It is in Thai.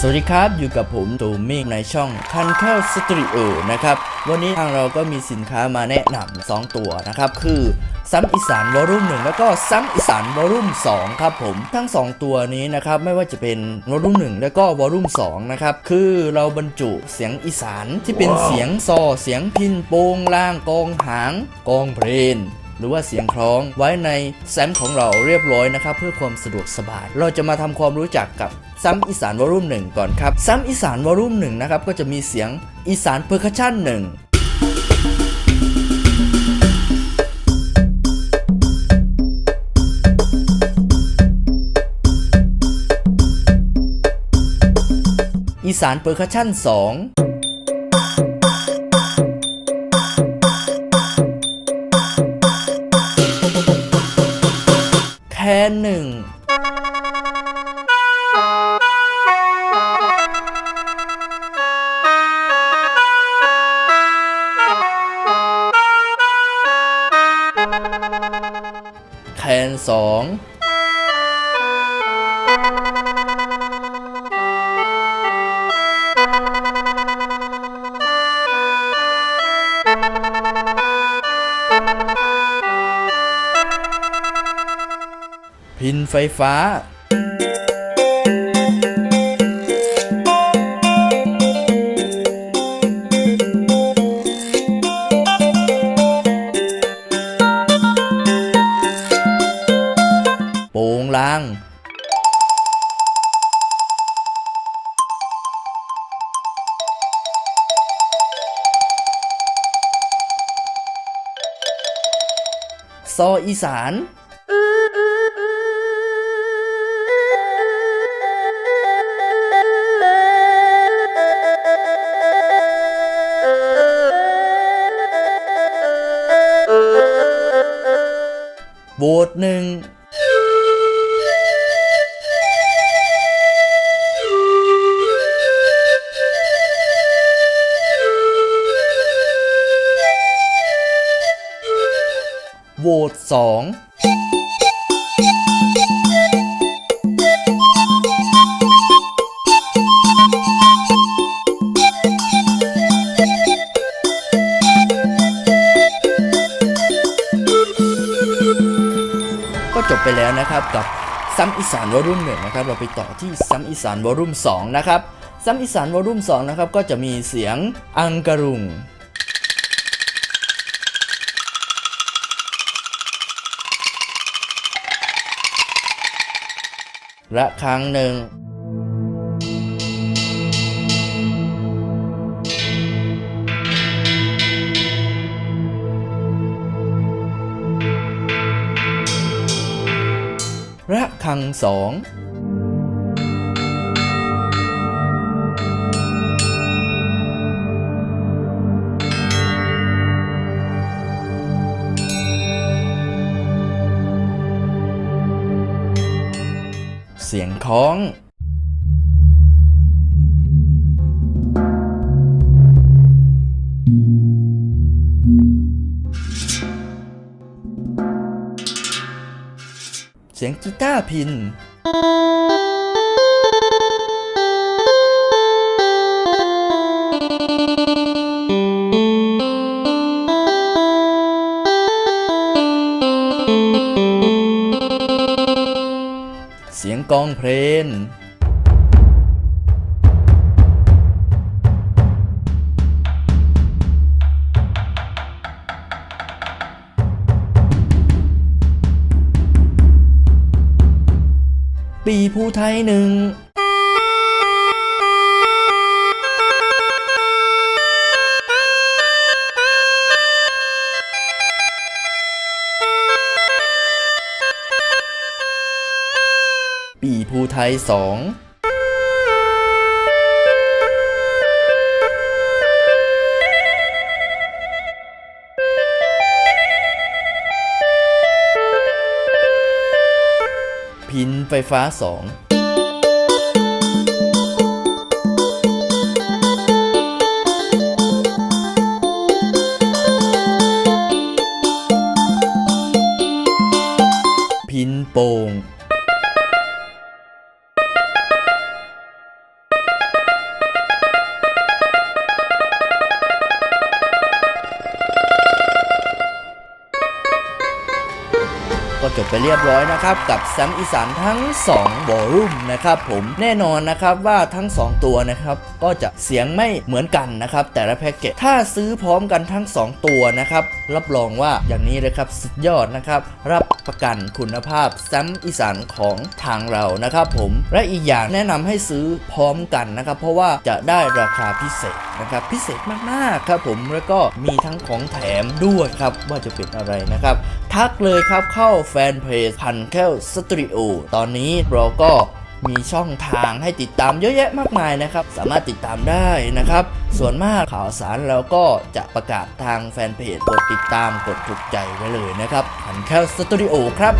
สวัสดีครับอยู่กับผมตูมิกในช่องคันเข้าสตรีโอนะครับวันนี้ทางเราก็มีสินค้ามาแนะนำ2ตัวนะครับคือซ้ำอีสานวอลุ่มหนึ่งแล้วก็ซ้ำอีสานวอลุ่ม2ครับผมทั้ง 2 ตัวนี้นะครับไม่ว่าจะเป็นวอลุ่มหนึ่งแล้วก็วอลุ่ม2นะครับคือเราบรรจุเสียงอีสานที่เป็นเสียงซอเสียงพินโปงล่างกองหางกองเพลน หรือว่าเสียงคล้องไว้ในแซมของเราเรียบร้อยนะครับเพื่อความสะดวกสบาย เราจะมาทำความรู้จักกับซัมอีสานวอลุ่มหนึ่งก่อนครับซัมอีสานวอลุ่มหนึ่งนะครับก็จะมีเสียงอีสานเพอร์คัชชั่นหนึ่งอีสานเพอร์คัชชั่น2 แค้หนึ่งแคนสอง พินไฟฟ้า โปงลางซออีสาน โหวตหนึ่งโหวตสอง จบไปแล้วนะครับกับซ้ำอีสานวอรุ่มหนึ่งนะครับเราไปต่อที่ซ้ำอีสานวอรุ่มสองนะครับซ้ำอีสานวอรุ่มสองนะครับก็จะมีเสียงอังกรุงและครั้งหนึ่ง ระฆังสองเสียงคล้อง สียงกีตาร์พิน เสียงกองเพลง ปีผู้ไทยหนึ่งปีภูไทยสอง หินไฟฟ้า 2 จบไปเรียบร้อยนะครับกับแซมอีสานทั้ง2วอลุ่มนะครับผมแน่นอนนะครับว่าทั้ง 2 ตัวนะครับก็จะเสียงไม่เหมือนกันนะครับแต่ละแพ็กเกจถ้าซื้อพร้อมกันทั้ง 2 ตัวนะครับรับรองว่าอย่างนี้เลยครับสุดยอดนะครับรับประกันคุณภาพแซมอีสานของทางเรานะครับผมและอีกอย่างแนะนำให้ซื้อพร้อมกันนะครับเพราะว่าจะได้ราคาพิเศษนะครับพิเศษมากๆครับผมแล้วก็มีทั้งของแถมด้วยครับว่าจะเป็นอะไรนะครับทักเลยครับเข้าแฟนเพจพันแก้วสตูดิโอตอนนี้เราก็มีช่องทางให้ติดตามเยอะแยะมากมายนะครับ สามารถติดตามได้นะครับ ส่วนมากข่าวสารเราก็จะประกาศทางแฟนเพจกดติดตามกดถูกใจไว้เลยนะครับพันแก้วสตูดิโอครับ